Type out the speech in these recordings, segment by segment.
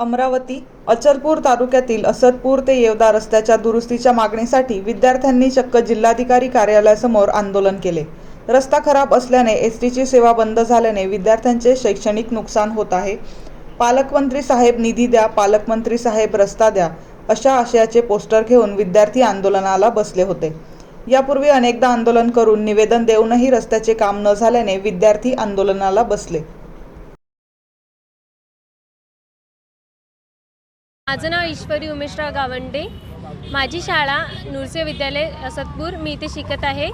अमरावती अचलपूर तालुक्यातील असदपूर ते येवदा रस्त्याच्या दुरुस्तीच्या मागणीसाठी विद्यार्थ्यांनी चक्क जिल्हाधिकारी कार्यालयासमोर आंदोलन केले. रस्ता खराब असल्याने एस टीची सेवा बंद झाल्याने विद्यार्थ्यांचे शैक्षणिक नुकसान होत आहे. पालकमंत्री साहेब निधी द्या पालकमंत्री साहेब रस्ता द्या अशा आशयाचे पोस्टर घेऊन विद्यार्थी आंदोलनाला बसले होते. यापूर्वी अनेकदा आंदोलन करून निवेदन देऊनही रस्त्याचे काम न झाल्याने विद्यार्थी आंदोलनाला बसले. माझं नाव ईश्वरी उमेशराव गावंडे. माझी शाळा नूरसे विद्यालय असदपूर मी इथे शिकत आहे.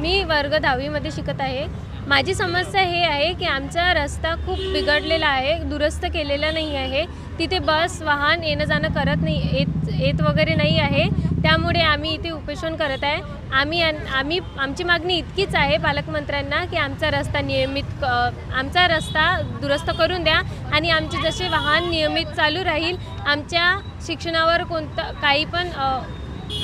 मी वर्ग दहावीमध्ये शिकत आहे. माझी समस्या हे आहे की आमचा रस्ता खूप बिघडलेला आहे दुरुस्त केलेला नाही आहे. तिथे बस वाहन येणं जाणं करत नाही येत येत वगैरे नाही आहे. त्यामुळे आम्ही इथे उपोषण करत आहे. आम्ही आम्ही आमची मागणी इतकीच आहे पालकमंत्र्यांना की आमचा रस्ता नियमित आमचा रस्ता दुरुस्त करून द्या आणि आमचे जसे वाहन नियमित चालू राहील आमच्या शिक्षणावर कोणतं काही पण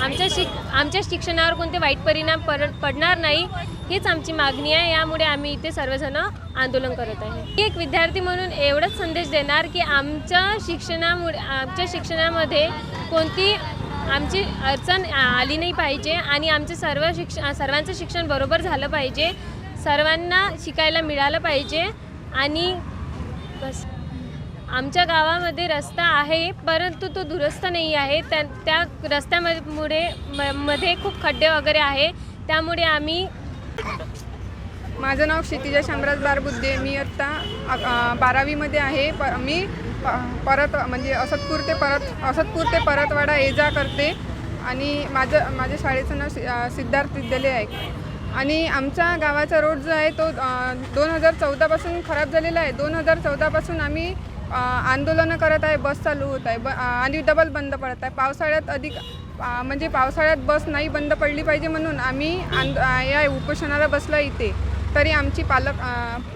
आमच्या शिक आमच्या शिक्षणावर कोणते वाईट परिणाम पर पडणार नाही हीच आमची मागणी आहे. यामुळे आम्ही इथे सर्वजण आंदोलन करत आहे. मी एक विद्यार्थी म्हणून एवढाच संदेश देणार की आमच्या शिक्षणामुळे आमच्या शिक्षणामध्ये कोणती आमची अडचण आली नाही पाहिजे आणि आमचे सर्व शिक्षण सर्वांचं शिक्षण बरोबर झालं पाहिजे. सर्वांना शिकायला मिळालं पाहिजे आणि बस. आमच्या गावामध्ये रस्ता आहे परंतु तो दुरुस्त नाही आहे. त्या त्या रस्त्यामुळे म- मध्ये खूप खड्डे वगैरे आहे. त्यामुळे आम्ही माझं नाव क्षितिजा शामराज बारबुद्धे. मी आत्ता बारावीमध्ये आहे. प मी प परत म्हणजे असतपूर ते परत असतपूर ते परतवाडा ये जा करते. आणि माझं माझ्या शाळेचं नाव सि सिद्धार्थ विद्यालय आहे. आणि आमच्या गावाचा रोड जो आहे तो दोन हजार चौदापासून खराब झालेला आहे. दोन हजार चौदापासून आम्ही आंदोलनं करत आहे बस चालू होत आहे. ब आणि डबल बंद पडत आहे. पावसाळ्यात अधिक म्हणजे पावसाळ्यात बस नाही बंद पडली पाहिजे म्हणून आम्ही आंद या उपोषणाला बसला इथे. तरी आमची पालक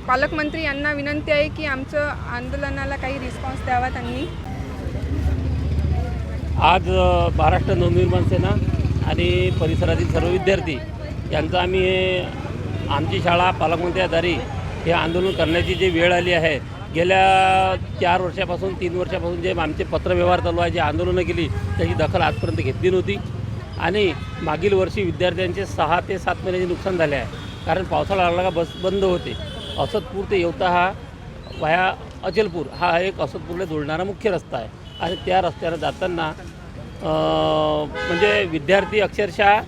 पालकमंत्री यांना विनंती आहे की आमचं आंदोलनाला काही रिस्पॉन्स द्यावा त्यांनी. आज महाराष्ट्र नवनिर्माण सेना आणि परिसरातील सर्व विद्यार्थी यांचं आम्ही आमची शाळा पालकमंत्री आधारी हे आंदोलन करण्याची जी वेळ आली आहे गेल्या चार वर्षापासून तीन वर्षापासून जे आमचे पत्रव्यवहार चालू आहे जे आंदोलनं केली त्याची दखल आजपर्यंत घेतली नव्हती. आणि मागील वर्षी विद्यार्थ्यांचे सहा ते सात महिन्याचे नुकसान झाले आहे. कारण पावसाळा लागला का बस बंद होते. असतपूर ते येवता हा वाया अचलपूर हा एक असतपूरला जोडणारा मुख्य रस्ता आहे. आणि त्या रस्त्याला जाताना म्हणजे विद्यार्थी अक्षरशः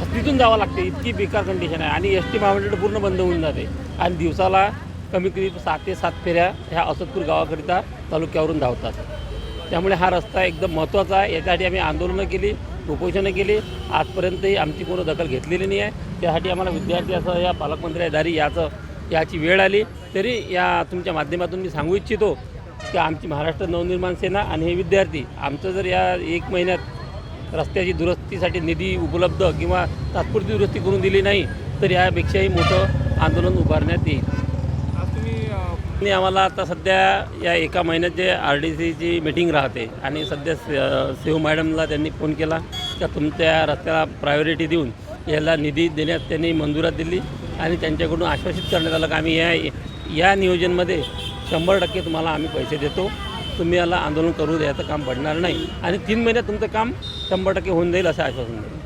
हस्तीतून जावं लागते. इतकी बेकार कंडिशन आहे. आणि एस टी महामंडळ पूर्ण बंद होऊन जाते. आणि दिवसाला कमी कमी सात ते सात फेऱ्या ह्या असतपूर गावाकरिता तालुक्यावरून धावतात. त्यामुळे हा रस्ता एकदम महत्त्वाचा आहे. याच्यासाठी आम्ही आंदोलनं केली. उपोषणं केली. आजपर्यंतही आमची कोणी दखल घेतलेली नाही आहे. त्यासाठी आम्हाला विद्यार्थी असं या पालकमंत्री दारी याचं याची वेळ आली. तरी या तुमच्या माध्यमातून मी सांगू इच्छितो की आमची महाराष्ट्र नवनिर्माण सेना आणि हे विद्यार्थी आमचं जर या एक महिन्यात रस्त्याची दुरुस्तीसाठी निधी उपलब्ध किंवा तात्पुरती दुरुस्ती करून दिली नाही तर यापेक्षाही मोठं आंदोलन उभारण्यात येईल. आणि आम्हाला आता सध्या या एका महिन्यात जे आर डी सीची मिटिंग राहते आणि सध्या स- मॅडमला त्यांनी फोन केला का तुमच्या रस्त्याला प्रायोरिटी देऊन याला निधी देण्यात त्यांनी मंजुरात दिली आणि त्यांच्याकडून आश्वासित करण्यात आलं की आम्ही या या नियोजनमध्ये शंभर टक्के तुम्हाला आम्ही पैसे देतो. तुम्ही याला आंदोलन करू द्यायचं काम पडणार नाही. आणि तीन महिन्यात तुमचं काम शंभर टक्के होऊन जाईल असं आश्वासन दिलं